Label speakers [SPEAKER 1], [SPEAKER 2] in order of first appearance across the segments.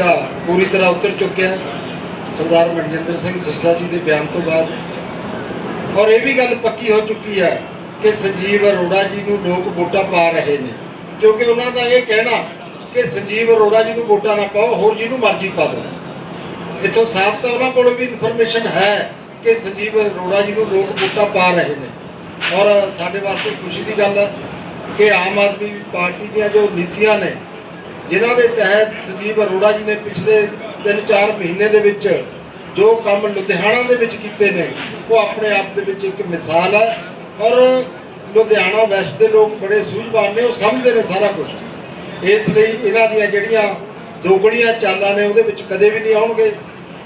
[SPEAKER 1] ਦਾ ਪੂਰੀ ਤਰ੍ਹਾਂ ਉਤਰ ਚੁੱਕਿਆ ਸਰਦਾਰ ਮਨਜਿੰਦਰ ਸਿੰਘ ਸਿਰਸਾ ਜੀ ਦੇ ਬਿਆਨ ਤੋਂ ਬਾਅਦ। ਔਰ ਇਹ ਵੀ ਗੱਲ ਪੱਕੀ ਹੋ ਚੁੱਕੀ ਹੈ ਕਿ ਸੰਜੀਵ ਅਰੋੜਾ ਜੀ ਨੂੰ ਲੋਕ ਵੋਟਾਂ ਪਾ ਰਹੇ ਨੇ। ਕਿਉਂਕਿ ਉਹਨਾਂ ਦਾ ਇਹ ਕਹਿਣਾ ਕਿ ਸੰਜੀਵ ਅਰੋੜਾ ਜੀ ਨੂੰ ਵੋਟਾਂ ਨਾ ਪਾਓ, ਹੋਰ ਜਿਹਨੂੰ ਮਰਜ਼ੀ ਪਾ ਦਿਓ। ਇੱਥੋਂ ਸਾਫ਼ ਤਾਂ ਉਹਨਾਂ ਕੋਲ ਵੀ ਇਨਫੋਰਮੇਸ਼ਨ ਹੈ ਕਿ ਸੰਜੀਵ ਅਰੋੜਾ ਜੀ ਨੂੰ ਲੋਕ ਵੋਟਾਂ ਪਾ ਰਹੇ ਨੇ। ਔਰ ਸਾਡੇ ਵਾਸਤੇ ਖੁਸ਼ੀ ਦੀ ਗੱਲ ਹੈ ਕਿ ਆਮ ਆਦਮੀ ਪਾਰਟੀ ਦੀਆਂ ਜੋ ਨੀਤੀਆਂ ਨੇ ਜਿਨ੍ਹਾਂ ਦੇ ਤਹਿਤ ਸੰਜੀਵ ਅਰੋੜਾ ਜੀ ਨੇ ਪਿਛਲੇ 3-4 ਮਹੀਨੇ ਦੇ ਵਿੱਚ ਜੋ ਕੰਮ ਲੁਧਿਆਣਾ ਦੇ ਵਿੱਚ ਕੀਤੇ ਨੇ, ਉਹ ਆਪਣੇ ਆਪ ਦੇ ਵਿੱਚ ਇੱਕ ਮਿਸਾਲ ਹੈ ਔਰ ਲੁਧਿਆਣਾ ਵੈਸਟ ਦੇ ਲੋਕ ਬੜੇ ਸੂਝਵਾਨ ਨੇ, ਉਹ ਸਮਝਦੇ ਨੇ ਸਾਰਾ ਕੁਝ ਇਸ ਲਈ ਇਹਨਾਂ ਦੀਆਂ ਜਿਹੜੀਆਂ ਦੋਗੜੀਆਂ ਚਾਲਾਂ ਨੇ, ਉਹਦੇ ਵਿੱਚ ਕਦੇ ਵੀ ਨਹੀਂ ਆਉਣਗੇ।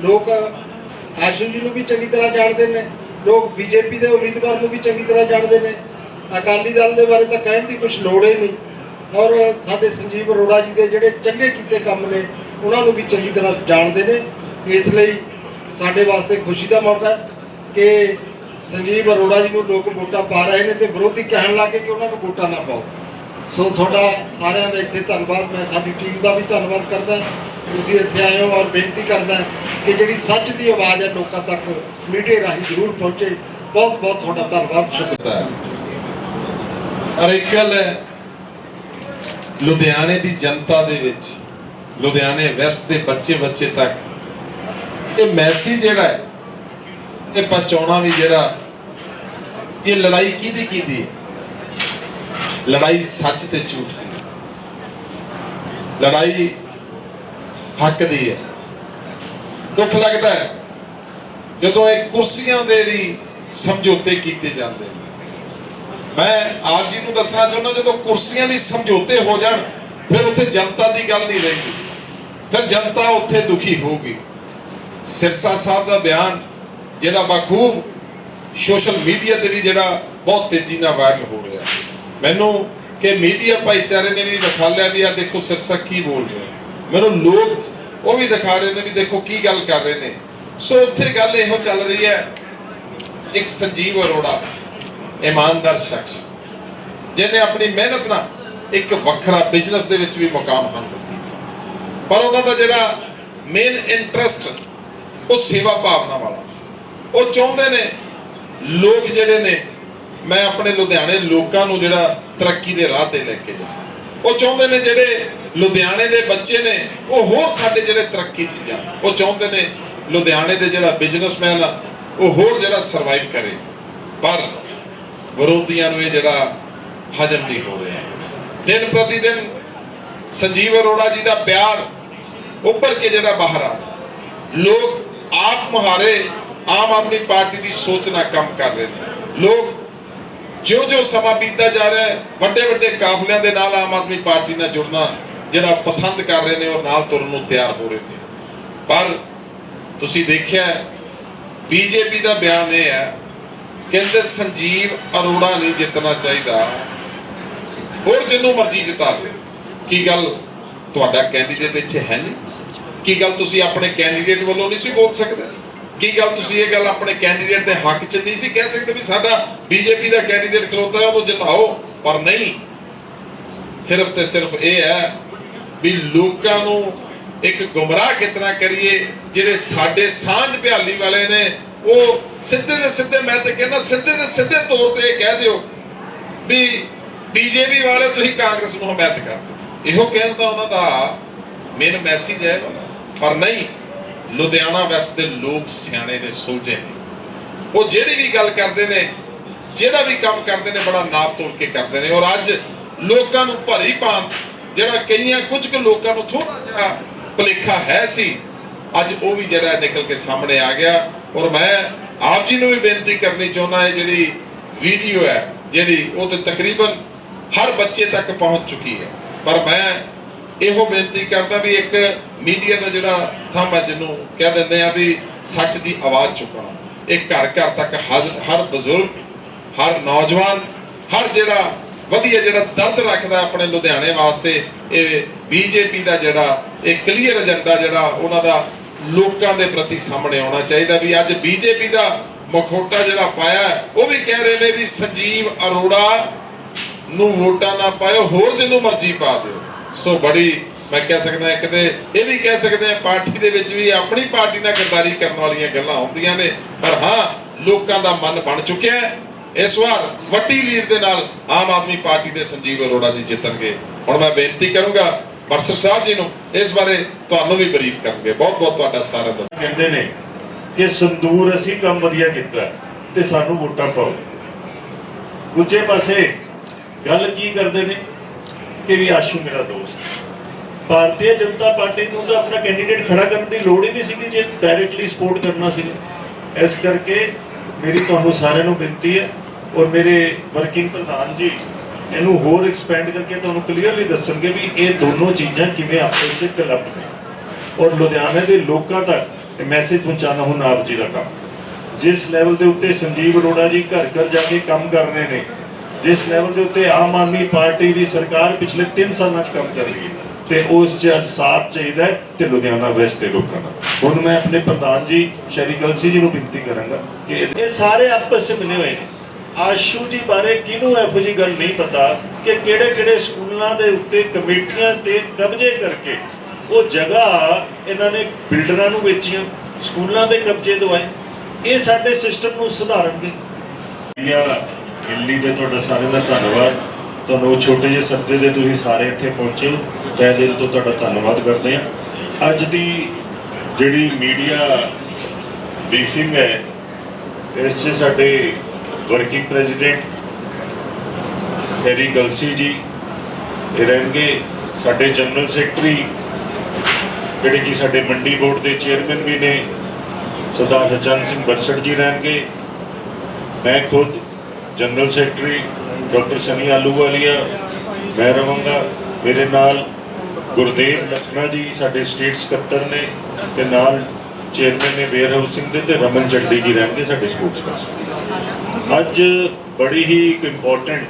[SPEAKER 1] ਲੋਕ ਆਸ਼ੂ ਜੀ ਨੂੰ ਵੀ ਚੰਗੀ ਤਰ੍ਹਾਂ ਜਾਣਦੇ ਨੇ, ਲੋਕ ਬੀਜੇਪੀ ਦੇ ਉਮੀਦਵਾਰ ਨੂੰ ਵੀ ਚੰਗੀ ਤਰ੍ਹਾਂ ਜਾਣਦੇ ਨੇ। ਅਕਾਲੀ ਦਲ ਦੇ ਬਾਰੇ ਤਾਂ ਕਹਿਣ ਦੀ ਕੁਝ ਲੋੜ ਹੀ ਨਹੀਂ। ਔਰ ਸਾਡੇ ਸੰਜੀਵ ਅਰੋੜਾ ਜੀ ਦੇ ਜਿਹੜੇ ਚੰਗੇ ਕੀਤੇ ਕੰਮ ਨੇ, ਉਹਨਾਂ ਨੂੰ ਵੀ ਚੰਗੀ ਤਰ੍ਹਾਂ ਜਾਣਦੇ ਨੇ। ਇਸ ਲਈ ਸਾਡੇ ਵਾਸਤੇ ਖੁਸ਼ੀ ਦਾ ਮੌਕਾ ਹੈ ਕਿ ਸੰਜੀਵ ਅਰੋੜਾ ਜੀ ਨੂੰ ਲੋਕ ਵੋਟਾਂ ਪਾ ਰਹੇ ਨੇ ਤੇ ਵਿਰੋਧੀ ਕਹਿਣ ਲੱਗੇ ਕਿ ਉਹਨਾਂ ਨੂੰ ਵੋਟਾਂ ਨਾ ਪਾਓ। ਸੋ ਤੁਹਾਡਾ ਸਾਰਿਆਂ ਦਾ ਇੱਥੇ ਧੰਨਵਾਦ। ਮੈਂ ਸਾਡੀ ਟੀਮ ਦਾ ਵੀ ਧੰਨਵਾਦ ਕਰਦਾ। ਤੁਸੀਂ ਇੱਥੇ ਆਏ ਹੋ ਔਰ ਬੇਨਤੀ ਕਰਦਾ ਕਿ ਜਿਹੜੀ ਸੱਚ ਦੀ ਆਵਾਜ਼ ਹੈ ਲੋਕਾਂ ਤੱਕ ਮੀਡੀਆ ਰਾਹੀਂ ਜ਼ਰੂਰ ਪਹੁੰਚੇ। ਬਹੁਤ ਬਹੁਤ ਤੁਹਾਡਾ ਧੰਨਵਾਦ ਸ਼ੁਕਰੀਆ
[SPEAKER 2] ਕੀਤਾ ਹੈ ਔਰ ਇੱਕ ਗੱਲ ਹੈ ਲੁਧਿਆਣੇ ਦੀ ਜਨਤਾ ਦੇ ਵਿੱਚ, ਲੁਧਿਆਣੇ ਵੈਸਟ ਦੇ ਬੱਚੇ ਬੱਚੇ ਤੱਕ, ਇਹ ਮੈਸੇਜ ਜਿਹੜਾ ਹੈ, ਇਹ ਪਹੁੰਚਾਉਣਾ ਵੀ ਜਿਹੜਾ, ਇਹ ਲੜਾਈ ਕਿਹਦੀ ਕਿਹਦੀ ਹੈ? ਲੜਾਈ ਸੱਚ ਤੇ ਝੂਠ ਦੀ ਲੜਾਈ ਹੱਕ ਦੀ ਹੈ। ਦੁੱਖ ਲੱਗਦਾ ਹੈ, ਜਦੋਂ ਇਹ ਕੁਰਸੀਆਂ ਦੇ ਵੀ ਸਮਝੌਤੇ ਕੀਤੇ ਜਾਂਦੇ ਨੇ। ਮੈਂ ਆਪ ਜੀ ਨੂੰ ਦੱਸਣਾ ਚਾਹੁੰਦਾ, ਜਦੋਂ ਕੁਰਸੀਆਂ ਲਈ ਸਮਝੌਤੇ ਹੋ ਜਾਣ, ਫਿਰ ਉੱਥੇ ਜਨਤਾ ਦੀ ਗੱਲ ਨਹੀਂ ਰਹੇਗੀ। ਫਿਰ ਜਨਤਾ ਉੱਥੇ ਦੁਖੀ ਹੋਊਗੀ। ਸਿਰਸਾ ਸਾਹਿਬ ਦਾ ਬਿਆਨ, ਜਿਹੜਾ ਬਖੂਬ ਸੋਸ਼ਲ ਮੀਡੀਆ ਤੇ ਵੀ ਜਿਹੜਾ ਬਹੁਤ ਤੇਜ਼ੀ ਨਾਲ ਵਾਇਰਲ ਹੋ ਰਿਹਾ ਮੈਨੂੰ ਕਿ ਮੀਡੀਆ ਭਾਈਚਾਰੇ ਨੇ ਵੀ ਦਿਖਾ ਲਿਆ ਵੀ ਆ ਦੇਖੋ ਸਿਰਸਾ ਕੀ ਬੋਲ ਰਿਹਾ ਮੈਨੂੰ ਲੋਕ ਉਹ ਵੀ ਦਿਖਾ ਰਹੇ ਨੇ ਵੀ ਦੇਖੋ ਕੀ ਗੱਲ ਕਰ ਰਹੇ ਨੇ। ਸੋ ਉੱਥੇ ਗੱਲ ਇਹੋ ਚੱਲ ਰਹੀ ਹੈ, ਇੱਕ ਸੰਜੀਵ ਅਰੋੜਾ। ਇਮਾਨਦਾਰ ਸ਼ਖਸ। ਜਿਹਨੇ ਆਪਣੀ ਮਿਹਨਤ ਨਾਲ ਇੱਕ ਵੱਖਰਾ ਬਿਜ਼ਨਸ ਦੇ ਵਿੱਚ ਵੀ ਮੁਕਾਮ ਹਾਸਲ ਕੀਤਾ। ਪਰ ਉਹਨਾਂ ਦਾ ਜਿਹੜਾ ਮੇਨ ਇੰਟਰਸਟ ਉਹ ਸੇਵਾ ਭਾਵਨਾ ਵਾਲਾ। ਉਹ ਚਾਹੁੰਦੇ ਨੇ ਲੋਕ ਜਿਹੜੇ ਨੇ, ਮੈਂ ਆਪਣੇ ਲੁਧਿਆਣੇ ਲੋਕਾਂ ਨੂੰ ਜਿਹੜਾ ਤਰੱਕੀ ਦੇ ਰਾਹ ਤੇ ਲੈ ਕੇ ਜਾਵਾਂ ਉਹ ਚਾਹੁੰਦੇ ਨੇ ਜਿਹੜੇ ਲੁਧਿਆਣੇ ਦੇ ਬੱਚੇ ਨੇ, ਉਹ ਹੋਰ ਸਾਡੇ ਜਿਹੜੇ ਤਰੱਕੀ 'ਚ ਜਾਣ। ਉਹ ਚਾਹੁੰਦੇ ਨੇ ਲੁਧਿਆਣੇ ਦੇ ਜਿਹੜਾ ਬਿਜ਼ਨਸਮੈਨ ਆ, ਉਹ ਹੋਰ ਜਿਹੜਾ ਸਰਵਾਈਵ ਕਰੇ। ਪਰ ਵਿਰੋਧੀਆਂ ਨੂੰ ਇਹ ਜਿਹੜਾ ਹਜਮ ਨਹੀਂ ਹੋ ਰਿਹਾ। ਦਿਨ ਪ੍ਰਤੀ ਦਿਨ ਸੰਜੀਵ ਅਰੋੜਾ ਜੀ ਦਾ ਪਿਆਰ ਉੱਪਰ ਕੇ ਜਿਹੜਾ ਬਾਹਰ ਆ ਲੋਕ ਆਪ ਮੁਹਾਰੇ ਆਮ ਆਦਮੀ ਪਾਰਟੀ ਦੀ ਸੋਚ ਨਾਲ ਕੰਮ ਕਰ ਰਹੇ ਨੇ। ਲੋਕ ਜਿਉਂ-ਜਿਉਂ ਸਮਾਂ ਬੀਤਦਾ ਜਾ ਰਿਹਾ ਹੈ ਵੱਡੇ ਵੱਡੇ ਕਾਫਲਿਆਂ ਦੇ ਨਾਲ ਆਮ ਆਦਮੀ ਪਾਰਟੀ ਨਾਲ ਜੁੜਨਾ ਜਿਹੜਾ ਪਸੰਦ ਕਰ ਰਹੇ ਨੇ ਔਰ ਨਾਲ ਤੁਰਨ ਨੂੰ ਤਿਆਰ ਹੋ ਰਹੇ ਨੇ। ਪਰ ਤੁਸੀਂ ਦੇਖਿਆ ਬੀਜੇਪੀ ਦਾ ਬਿਆਨ ਇਹ ਹੈ ਕਹਿੰਦੇ ਸੰਜੀਵ ਅਰੋੜਾ ਨਹੀਂ ਜਿੱਤਣਾ ਚਾਹੀਦਾ। ਹੋਰ ਜਿੰਨੂੰ ਮਰਜ਼ੀ ਜਿਤਾ ਦੇ ਕੀ ਗੱਲ ਤੁਹਾਡਾ ਕੈਂਡੀਡੇਟ ਇੱਥੇ ਹੈ ਨਹੀਂ? ਕੀ ਗੱਲ ਤੁਸੀਂ ਆਪਣੇ ਕੈਂਡੀਡੇਟ ਵੱਲੋਂ ਨਹੀਂ ਸੀ ਬੋਲ ਸਕਦੇ? ਕੀ ਗੱਲ ਤੁਸੀਂ ਇਹ ਗੱਲ ਆਪਣੇ ਕੈਂਡੀਡੇਟ ਦੇ ਹੱਕ 'ਚ ਨਹੀਂ ਸੀ ਕਹਿ ਸਕਦੇ ਵੀ ਸਾਡਾ ਬੀਜੇਪੀ ਦਾ ਕੈਂਡੀਡੇਟ ਖਲੋਤਾ ਹੈ, ਉਹਨੂੰ ਜਿਤਾਓ? ਪਰ ਨਹੀਂ। ਸਿਰਫ ਤੇ ਸਿਰਫ ਇਹ ਹੈ ਵੀ ਲੋਕਾਂ ਨੂੰ ਇੱਕ ਗੁੰਮਰਾਹ ਕਿਤਨਾ ਕਰੀਏ, ਜਿਹੜੇ ਸਾਡੇ ਸਾਂਝ ਭਿਆਲੀ ਵਾਲੇ ਨੇ ਉਹ ਸਿੱਧੇ ਦੇ ਸਿੱਧੇ, ਮੈਂ ਤੇ ਕਹਿੰਦਾ ਸਿੱਧੇ ਦੇ ਸਿੱਧੇ ਤੌਰ ਤੇ ਇਹ ਕਹਿ ਦਿਓ ਵੀ ਬੀਜੇਪੀ ਵਾਲੇ ਤੁਸੀਂ ਕਾਂਗਰਸ ਨੂੰ ਹਮਾਇਤ ਕਰਦੇ ਇਹੋ ਕਹਿਣ ਦਾ ਉਹਨਾਂ ਦਾ ਮੇਨ ਮੈਸੇਜ ਹੈ ਪਰ ਨਹੀਂ, ਲੁਧਿਆਣਾ ਵੈਸਟ ਦੇ ਲੋਕ ਸਿਆਣੇ ਨੇ ਸੁਲਝੇ ਨੇ। ਉਹ ਜਿਹੜੀ ਵੀ ਗੱਲ ਕਰਦੇ ਨੇ, ਜਿਹੜਾ ਵੀ ਕੰਮ ਕਰਦੇ ਨੇ, ਬੜਾ ਨਾਪ ਤੋਲ ਕੇ ਕਰਦੇ ਨੇ। ਔਰ ਅੱਜ ਲੋਕਾਂ ਨੂੰ ਭਰੀ ਭਾਂ ਜਿਹੜਾ ਕਈਆਂ, ਕੁਝ ਕੁ ਲੋਕਾਂ ਨੂੰ ਥੋੜਾ ਜਿਹਾ ਭੁਲੇਖਾ ਹੈ ਸੀ, ਅੱਜ ਉਹ ਵੀ ਜਿਹੜਾ ਨਿਕਲ ਕੇ ਸਾਹਮਣੇ ਆ ਗਿਆ। ਔਰ ਮੈਂ ਆਪ ਜੀ ਨੂੰ ਵੀ ਬੇਨਤੀ ਕਰਨੀ ਚਾਹੁੰਦਾ ਹੈ ਜਿਹੜੀ ਵੀਡੀਓ ਹੈ, ਜਿਹੜੀ ਉਹ ਤੇ ਤਕਰੀਬਨ ਹਰ ਬੱਚੇ ਤੱਕ ਪਹੁੰਚ ਚੁੱਕੀ ਹੈ। ਪਰ ਮੈਂ ਇਹੋ ਬੇਨਤੀ ਕਰਦਾ ਵੀ ਇੱਕ ਮੀਡੀਆ ਦਾ ਜਿਹੜਾ ਸਥੰਭ ਹੈ ਜਿਹਨੂੰ ਕਹਿ ਦਿੰਦੇ ਆ ਵੀ ਸੱਚ ਦੀ ਆਵਾਜ਼ ਚੁੱਕਣਾ। ਇਹ ਘਰ ਘਰ ਤੱਕ ਹਰ ਹਰ ਬਜ਼ੁਰਗ, ਹਰ ਨੌਜਵਾਨ, ਹਰ ਜਿਹੜਾ ਵਧੀਆ ਜਿਹੜਾ ਦਰਦ ਰੱਖਦਾ ਆਪਣੇ ਲੁਧਿਆਣੇ ਵਾਸਤੇ, ਇਹ ਬੀਜੇਪੀ ਦਾ ਜਿਹੜਾ, ਇਹ ਕਲੀਅਰ ਏਜੰਡਾ ਜਿਹੜਾ, ਉਹਨਾਂ ਦਾ ਲੋਕਾਂ ਦੇ ਪ੍ਰਤੀ ਸਾਹਮਣੇ ਆਉਣਾ ਚਾਹੀਦਾ ਵੀ ਅੱਜ ਬੀਜੇਪੀ ਦਾ ਮਖੌਟਾ ਜਿਹੜਾ ਪਾਇਆ ਉਹ ਵੀ ਕਹਿ ਰਹੇ ਨੇ ਵੀ ਸੰਜੀਵ ਅਰੋੜਾ ਨੂੰ ਵੋਟਾਂ ਨਾ ਪਾਇਓ, ਹੋਰ ਜਿਹਨੂੰ ਮਰਜ਼ੀ ਪਾ ਦਿਓ। ਸੋ ਬੜੀ, ਮੈਂ ਕਹਿ ਸਕਦਾ ਕਿਤੇ ਇਹ ਵੀ ਕਹਿ ਸਕਦੇ ਆ ਪਾਰਟੀ ਦੇ ਵਿੱਚ ਵੀ ਆਪਣੀ ਪਾਰਟੀ ਨਾਲ ਗਰਦਾਰੀ ਕਰਨ ਵਾਲੀਆਂ ਗੱਲਾਂ ਹੁੰਦੀਆਂ ਨੇ, ਪਰ ਹਾਂ, ਲੋਕਾਂ ਦਾ ਮਨ ਬਣ ਚੁੱਕਿਆ ਹੈ। ਇਸ ਵਾਰ ਵੱਡੀ ਲੀਡ ਦੇ ਨਾਲ ਆਮ ਆਦਮੀ ਪਾਰਟੀ ਦੇ ਸੰਜੀਵ ਅਰੋੜਾ ਜੀ ਜਿੱਤਣਗੇ। ਹੁਣ ਮੈਂ ਬੇਨਤੀ ਕਰੂੰਗਾ ਪਰਸਰ ਸਾਹਿਬ ਜੀ ਨੂੰ ਇਸ ਬਾਰੇ ਤੁਹਾਨੂੰ ਵੀ ਬਰੀਫ ਕਰਨਗੇ। ਬਹੁਤ ਬਹੁਤ ਤੁਹਾਡਾ ਸਾਰਿਆਂ ਦਾ
[SPEAKER 3] ਕਹਿੰਦੇ ਨੇ ਕਿ ਸੰਦੂਰ ਅਸੀਂ ਕੰਮ ਵਧੀਆ ਕੀਤਾ ਤੇ ਸਾਨੂੰ ਵੋਟਾਂ ਪਾਓ। ਦੂਜੇ ਪਾਸੇ ਗੱਲ ਕੀ ਕਰਦੇ ਨੇ ਕਿ ਵੀ ਆਸ਼ੂ ਮੇਰਾ ਦੋਸਤ ਭਾਰਤੀ ਜਨਤਾ ਪਾਰਟੀ ਨੂੰ ਤਾਂ ਆਪਣਾ ਕੈਂਡੀਡੇਟ ਖੜਾ ਕਰਨ ਦੀ ਲੋੜ ਹੀ ਨਹੀਂ ਸੀਗੀ ਜੇ ਡਾਇਰੈਕਟਲੀ ਸਪੋਰਟ ਕਰਨਾ ਸੀ। ਇਸ ਕਰਕੇ ਮੇਰੀ ਤੁਹਾਨੂੰ ਸਾਰਿਆਂ ਨੂੰ ਬੇਨਤੀ ਹੈ ਔਰ ਮੇਰੇ ਵਰਕਿੰਗ ਪ੍ਰਧਾਨ ਜੀ ਇਹਨੂੰ ਹੋਰ ਐਕਸਪੈਂਡ ਕਰਕੇ ਤੁਹਾਨੂੰ ਕਲੀਅਰਲੀ ਦੱਸਣਗੇ ਵੀ ਇਹ ਦੋਨੋਂ ਚੀਜ਼ਾਂ ਕਿਵੇਂ ਆਪਸ ਵਿੱਚ ਕਲੱਬ ਨੇ। ਔਰ ਲੁਧਿਆਣੇ ਦੇ ਲੋਕਾਂ ਤੱਕ ਇਹ ਮੈਸੇਜ ਪਹੁੰਚਾਉਣਾ ਹੁਣ ਆਪ ਜੀ ਦਾ ਕੰਮ। ਜਿਸ ਲੈਵਲ ਦੇ ਉੱਤੇ ਸੰਜੀਵ ਅਰੋੜਾ ਜੀ ਘਰ ਘਰ ਜਾ ਕੇ ਕੰਮ ਕਰ ਰਹੇ ਨੇ, ਜਿਸ ਲੈਵਲ ਦੇ ਉੱਤੇ ਆਮ ਆਦਮੀ ਪਾਰਟੀ ਦੀ ਸਰਕਾਰ ਪਿਛਲੇ 3 ਸਾਲਾਂ 'ਚ ਕੰਮ ਕਰ ਰਹੀ ਹੈ, ਤੇ ਉਸ 'ਚ ਅੱਜ ਸਾਥ ਚਾਹੀਦਾ ਤੇ ਲੁਧਿਆਣਾ ਵੈਸਟ ਦੇ ਲੋਕਾਂ ਦਾ ਹੁਣ ਮੈਂ ਆਪਣੇ ਪ੍ਰਧਾਨ ਜੀ ਸ਼੍ਰੀ ਕਲਸੀ ਜੀ ਨੂੰ ਬੇਨਤੀ ਕਰਾਂਗਾ ਕਿ ਇਹ- ਸਾਰੇ ਆਪਸ 'ਚ ਮਿਲੇ ਹੋਏ ਨੇ। ਆਸ਼ੂ ਜੀ ਬਾਰੇ ਕਿਹਨੂੰ ਇਹੋ ਜੀ ਗੱਲ ਨਹੀਂ ਪਤਾ ਕਿ ਕਿਹੜੇ ਕਿਹੜੇ ਸਕੂਲਾਂ ਦੇ ਉੱਤੇ ਕਮੇਟੀਆਂ ਤੇ ਕਬਜ਼ੇ ਕਰਕੇ ਉਹ ਜਗ੍ਹਾ ਇਹਨਾਂ ਨੇ ਬਿਲਡਰਾਂ ਨੂੰ ਵੇਚੀਆਂ, ਸਕੂਲਾਂ ਦੇ ਕਬਜ਼ੇ ਦਵਾਏ। ਇਹ ਸਾਡੇ ਸਿਸਟਮ ਨੂੰ ਸੁਧਾਰਨਗੇ। ਦਿੱਲੀ ਤੇ ਤੁਹਾਡਾ ਸਾਰਿਆਂ ਦਾ ਧੰਨਵਾਦ। ਤੁਹਾਨੂੰ ਛੋਟੇ ਜਿਹੇ ਸੱਦੇ ਦੇ ਤੁਸੀਂ ਸਾਰੇ ਇੱਥੇ ਪਹੁੰਚੇ ਹੋ। ਤਹਿ ਦਿਲ ਤੋਂ ਤੁਹਾਡਾ ਧੰਨਵਾਦ ਕਰਦੇ ਹਾਂ। ਅੱਜ ਦੀ ਜਿਹੜੀ ਮੀਡੀਆ ਬਰੀਫਿੰਗ ਹੈ, ਇਸ 'ਚ ਸਾਡੇ ਵਰਕਿੰਗ ਪ੍ਰੈਜ਼ੀਡੈਂਟ ਹੈਰੀ ਗਲਸੀ ਜੀ ਇਹ ਰਹਿਣਗੇ ਸਾਡੇ ਜਨਰਲ ਸੈਕਟਰੀ ਜਿਹੜੇ ਕਿ ਸਾਡੇ ਮੰਡੀ ਬੋਰਡ ਦੇ ਚੇਅਰਮੈਨ ਵੀ ਨੇ, ਸਰਦਾਰ ਹਰਚੰਦ ਸਿੰਘ ਬਰਸੜ ਜੀ ਰਹਿਣਗੇ। ਮੈਂ ਖੁਦ general secretary doctor Sunny Ahluwalia ਮੈਂ ਰਵਾਂਗਾ। ਮੇਰੇ ਨਾਲ ਗੁਰਦੇਵ ਲਖਨਾ ਜੀ, ਸਾਡੇ ਸਟੇਟ ਸਕੱਤਰ ਨੇ, ਤੇ ਨਾਲ ਚੇਅਰਮੈਨ ਨੇ ਵੇਅਰ ਹਾਊਸਿੰਗ ਦੇ ਤੇ ਰਮਨ ਚੱਡੀ ਜੀ ਰਹਿਣਗੇ ਸਾਡੇ ਸਪੋਰਟਸ ਪਰਸਨ ਅੱਜ ਬੜੀ ਹੀ ਇੱਕ ਇੰਪੋਰਟੈਂਟ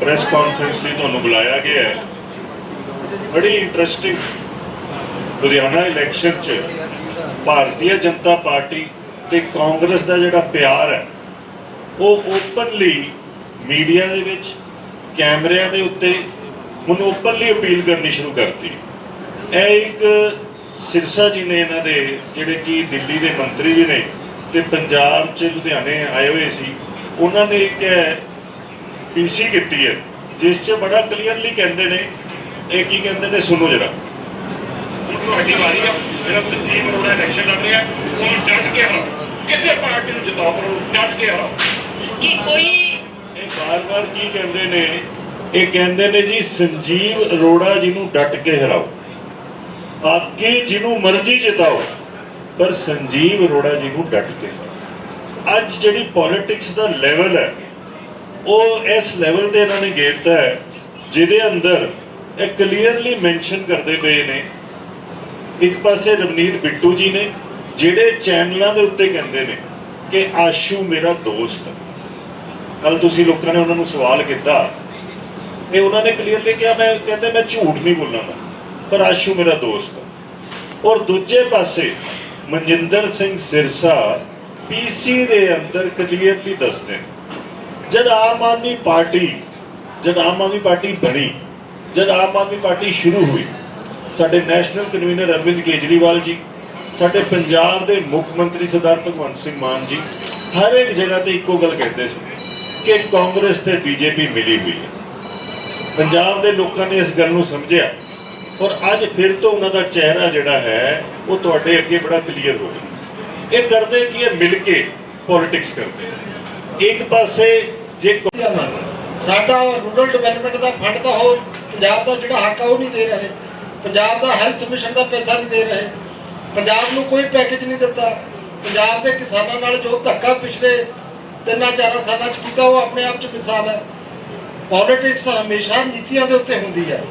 [SPEAKER 3] ਪ੍ਰੈਸ ਕਾਨਫਰੰਸ ਲਈ ਤੁਹਾਨੂੰ ਬੁਲਾਇਆ ਗਿਆ ਹੈ। ਬੜੀ ਇੰਟਰਸਟਿੰਗ ਲੁਧਿਆਣਾ ਇਲੈਕਸ਼ਨ 'ਚ ਭਾਰਤੀ ਜਨਤਾ ਪਾਰਟੀ ਤੇ ਕਾਂਗਰਸ ਦਾ ਜਿਹੜਾ ਪਿਆਰ ਹੈ, ਉਹ ਓਪਨਲੀ ਮੀਡੀਆ ਦੇ ਵਿੱਚ, ਕੈਮਰਿਆਂ ਦੇ ਉੱਤੇ ਹੁਣ ਓਪਨਲੀ ਅਪੀਲ ਕਰਨੀ ਸ਼ੁਰੂ ਕਰਤੀ। ਇਹ ਇੱਕ ਸਿਰਸਾ ਜੀ ਨੇ ਇਹਨਾਂ ਦੇ ਜਿਹੜੇ ਕਿ ਦਿੱਲੀ ਦੇ ਮੰਤਰੀ ਵੀ ਨੇ ਤੇ ਪੰਜਾਬ 'ਚ ਲੁਧਿਆਣੇ ਆਏ ਹੋਏ ਸੀ ਉਹਨਾਂ ਨੇ ਇੱਕ ਪੀਸੀ ਕੀਤੀ ਹੈ ਜਿਸ 'ਚ ਬੜਾ ਕਲੀਅਰਲੀ ਕਹਿੰਦੇ ਨੇ ਇਹ ਕੀ ਕਹਿੰਦੇ ਨੇ ਸੁਣੋ ਜਰਾ।
[SPEAKER 4] ਤੁਹਾਡੀ ਵਾਰੀ ਆ ਜਿਹੜਾ ਸੰਜੀਵ ਅਰੋੜਾ ਇਲੈਕਸ਼ਨ ਲੜ ਰਿਹਾ ਉਹਨੂੰ ਡਟ ਕੇ ਹਰਾਓ। ਕਿਸੇ ਪਾਰਟੀ ਨੂੰ ਜਿਤਾਓ ਪਰ ਉਹਨੂੰ ਡਟ ਕੇ ਹਰਾਓ।
[SPEAKER 5] ਕਿ ਕੋਈ
[SPEAKER 3] ਇਹ ਬਾਰ-ਬਾਰ ਕੀ ਕਹਿੰਦੇ ਨੇ ਇਹ ਕਹਿੰਦੇ ਨੇ ਜੀ ਸੰਜੀਵ ਅਰੋੜਾ ਜੀ ਨੂੰ ਡਟ ਕੇ ਹਰਾਓ। ਆਪਕੀ ਜਿਹਨੂੰ ਮਰਜ਼ੀ ਜਿਤਾਓ ਪਰ ਸੰਜੀਵ ਅਰੋੜਾ ਜੀ ਨੂੰ ਡਟ ਕੇ ਹਰਾਓ। ਅੱਜ ਜਿਹੜੀ ਪੋਲਿਟਿਕਸ ਦਾ ਲੈਵਲ ਹੈ, ਉਹ ਇਸ ਲੈਵਲ ਤੇ ਇਹਨਾਂ ਨੇ ਗੇਰਤਾ ਹੈ, ਜਿਹਦੇ ਅੰਦਰ ਇਹ ਕਲੀਅਰਲੀ ਮੈਂਸ਼ਨ ਕਰਦੇ ਪਏ ਨੇ। ਇੱਕ ਪਾਸੇ ਰਵਨੀਤ ਬਿੱਟੂ ਜੀ ਨੇ, ਜਿਹੜੇ ਚੈਨਲਾਂ ਦੇ ਉੱਤੇ ਕਹਿੰਦੇ ਨੇ ਕਿ ਆਸ਼ੂ ਮੇਰਾ ਦੋਸਤ। ਹੈ ਕੱਲ ਤੁਸੀਂ ਲੋਕਾਂ ਨੇ ਉਹਨਾਂ ਨੂੰ ਸਵਾਲ ਕੀਤਾ। ਇਹ ਉਹਨਾਂ ਨੇ ਕਲੀਅਰਲੀ ਕਿਹਾ, ਮੈਂ ਕਹਿੰਦੇ ਮੈਂ ਝੂਠ ਨਹੀਂ ਬੋਲਾਂਗਾ ਪਰ ਆਸ਼ੂ ਮੇਰਾ ਦੋਸਤ। ਹੈ ਔਰ ਦੂਜੇ ਪਾਸੇ ਮਨਜਿੰਦਰ ਸਿੰਘ ਸਿਰਸਾ ਪੀਸੀ ਦੇ ਅੰਦਰ ਕਲੀਅਰਲੀ ਦੱਸਦੇ ਨੇ। ਜਦ ਆਮ ਆਦਮੀ ਪਾਰਟੀ, ਜਦ ਆਮ ਆਦਮੀ ਪਾਰਟੀ ਬਣੀ, ਜਦ ਆਮ ਆਦਮੀ ਪਾਰਟੀ ਸ਼ੁਰੂ ਹੋਈ, ਸਾਡੇ ਨੈਸ਼ਨਲ ਕਨਵੀਨਰ ਅਰਵਿੰਦ ਕੇਜਰੀਵਾਲ ਜੀ, ਸਾਡੇ ਪੰਜਾਬ ਦੇ ਮੁੱਖ ਮੰਤਰੀ ਸਰਦਾਰ ਭਗਵੰਤ ਸਿੰਘ ਮਾਨ ਜੀ, ਹਰ ਇੱਕ ਜਗ੍ਹਾ ਤੇ ਇੱਕੋ ਗੱਲ ਕਹਿੰਦੇ ਸੀ ਕਿ ਕਾਂਗਰਸ ਤੇ ਬੀਜੇਪੀ ਮਿਲੀ ਹੋਈ ਹੈ। ਪੰਜਾਬ ਦੇ ਲੋਕਾਂ ਨੇ ਇਸ ਗੱਲ ਨੂੰ ਸਮਝਿਆ ਔਰ ਅੱਜ ਫਿਰ ਤੋਂ ਉਹਨਾਂ ਦਾ ਚਿਹਰਾ ਜਿਹੜਾ ਹੈ, ਉਹ ਤੁਹਾਡੇ ਅੱਗੇ ਬੜਾ ਕਲੀਅਰ ਹੋ ਗਿਆ ਇਹ ਕਰਦੇ ਕੀ ਹੈ? ਮਿਲ ਕੇ ਪੋਲਿਟਿਕਸ ਕਰਦੇ ਇੱਕ ਪਾਸੇ ਜੇ
[SPEAKER 1] ਸਾਡਾ ਰੂਰਲ ਡਿਵੈਲਪਮੈਂਟ ਦਾ ਫੰਡ ਤਾਂ ਉਹ ਪੰਜਾਬ ਦਾ ਜਿਹੜਾ ਹੱਕ ਆ, ਉਹ ਨਹੀਂ ਦੇ ਰਹੇ। ਪੰਜਾਬ ਦਾ ਹੈਲਥ ਮਿਸ਼ਨ ਦਾ ਪੈਸਾ ਨਹੀਂ ਦੇ ਰਹੇ। ਪੰਜਾਬ ਨੂੰ ਕੋਈ ਪੈਕੇਜ ਨਹੀਂ ਦਿੱਤਾ। ਪੰਜਾਬ ਦੇ ਕਿਸਾਨਾਂ ਨਾਲ ਜੋ ਧੱਕਾ ਪਿਛਲੇ ਤਿੰਨਾਂ ਚਾਰਾਂ ਸਾਲਾਂ 'ਚ ਕੀਤਾ, ਉਹ ਆਪਣੇ ਆਪ 'ਚ ਮਿਸਾਲ ਹੈ। ਪੋਲਿਟਿਕਸ ਹਮੇਸ਼ਾ ਨੀਤੀਆਂ ਦੇ ਉੱਤੇ ਹੁੰਦੀ ਹੈ।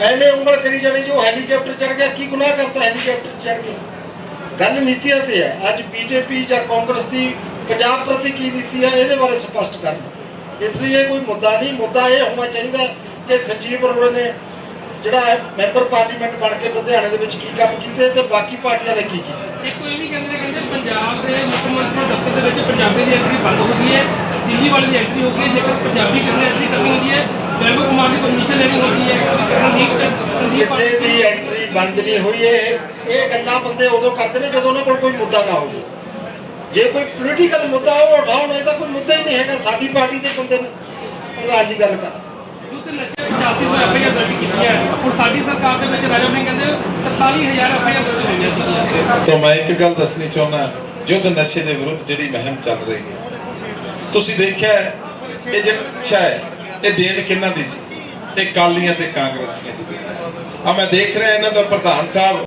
[SPEAKER 1] ਐਵੇਂ ਉਂਗਲ ਕਰੀ ਜਾਣੀ ਜੋ ਹੈਲੀਕਾਪਟਰ ਚੜ ਗਿਆ, ਕੀ ਗੁਨਾਹ ਕਰਤਾ ਹੈਲੀਕਾਪਟਰ ਚੜ ਕੇ? ਗੱਲ ਨੀਤੀਆਂ ਤੇ ਹੈ। ਅੱਜ ਬੀਜੇਪੀ ਜਾਂ ਕਾਂਗਰਸ ਦੀ ਪੰਜਾਬ ਪ੍ਰਤੀ ਕੀ ਨੀਤੀ ਹੈ, ਇਹਦੇ ਬਾਰੇ ਸਪਸ਼ਟ ਕਰਨ ਇਸ ਲਈ ਇਹ ਕੋਈ ਮੁੱਦਾ ਨਹੀਂ। ਮੁੱਦਾ ਇਹ ਹੋਣਾ ਚਾਹੀਦਾ ਕਿ ਸੰਜੀਵ ਅਰੋੜਾ ਨੇ ਜਿਹੜਾ ਮੈਂਬਰ ਪਾਰਲੀਮੈਂਟ ਬਣ ਕੇ ਲੁਧਿਆਣੇ ਦੇ ਵਿੱਚ ਕੀ ਕੰਮ ਕੀਤੇ ਤੇ ਬਾਕੀ ਪਾਰਟੀਆਂ ਨੇ ਕੀ ਕੀਤਾ।
[SPEAKER 6] ਦੇਖੋ ਇਹ ਵੀ ਕਹਿੰਦੇ ਕਹਿੰਦੇ ਪੰਜਾਬ ਦੇ ਮੁੱਖ ਮੰਤਰੀ ਦਫ਼ਤਰ ਦੇ ਵਿੱਚ ਪੰਜਾਬੀ ਦੀ ਐਂਟਰੀ ਬੰਦ ਹੋ ਗਈ ਹੈ, ਦਿੱਲੀ ਵਾਲੀ ਦੀ ਐਂਟਰੀ ਹੋ ਗਈ ਹੈ, ਜੇਕਰ ਪੰਜਾਬੀ ਕਿਸੇ ਐਂਟਰੀ ਕਰਨੀ ਹੁੰਦੀ ਹੈ ਵੈਭਵ ਕੁਮਾਰ ਦੀ ਪਰਮਿਸ਼ਨ ਲੈਣੀ ਹੁੰਦੀ ਹੈ ਸੰਦੀਪ ਸੰਦੀਪ
[SPEAKER 1] ਕਿਸੇ ਦੀ ਐਂਟਰੀ ਬੰਦ ਨਹੀਂ ਹੋਈ ਇਹ। ਇਹ ਗੱਲਾਂ ਬੰਦੇ ਉਦੋਂ ਕਰਦੇ ਨੇ ਜਦੋਂ ਉਹਨਾਂ ਕੋਲ ਕੋਈ ਮੁੱਦਾ ਨਾ ਹੋਵੇ। ਜੇ ਕੋਈ ਪੋਲੀਟੀਕਲ ਮੁੱਦਾ ਉਹ ਉਠਾਉਣ ਇਹ ਤਾਂ ਕੋਈ ਮੁੱਦਾ ਹੀ ਨਹੀਂ ਹੈਗਾ ਸਾਡੀ ਪਾਰਟੀ ਦੇ ਬੰਦੇ ਨੇ। ਪ੍ਰਧਾਨ ਜੀ ਗੱਲ ਕਰ।
[SPEAKER 6] ਯੁੱਧ ਨਸ਼ੇ 85 ਸੌ ਐਫਆਈਆਰ ਦਰਜ ਕੀਤੀਆਂ ਹੁਣ ਸਾਡੀ ਸਰਕਾਰ ਦੇ ਵਿੱਚ ਰਾਜਾ ਨੇ ਕਹਿੰਦੇ 43000 ਐਫਆਈਆਰ ਦਰਜ ਹੋਈਆਂ ਸੀਗੀਆਂ
[SPEAKER 2] ਸੋ ਮੈਂ ਇੱਕ ਗੱਲ ਦੱਸਣੀ ਚਾਹੁੰਦਾ ਯੁੱਧ ਨਸ਼ੇ ਦੇ ਵਿਰੁੱਧ ਜਿਹੜੀ ਮੁਹਿੰਮ ਚੱਲ ਰਹੀ ਹੈ। ਤੁਸੀਂ ਦੇਖਿਆ ਹੈ, ਇਹ ਜੇ ਅੱਛਾ ਹੈ ਇਹ ਦੇਣ ਕਿਹਨਾਂ ਦੀ ਸੀ? ਇਹ ਕਾਲੀਆਂ ਤੇ ਕਾਂਗਰਸੀਆਂ ਦੀ ਦੇਣ ਸੀ। ਆ ਮੈਂ ਦੇਖ ਰਿਹਾ ਇਹਨਾਂ ਦਾ ਪ੍ਰਧਾਨ ਸਾਹਿਬ।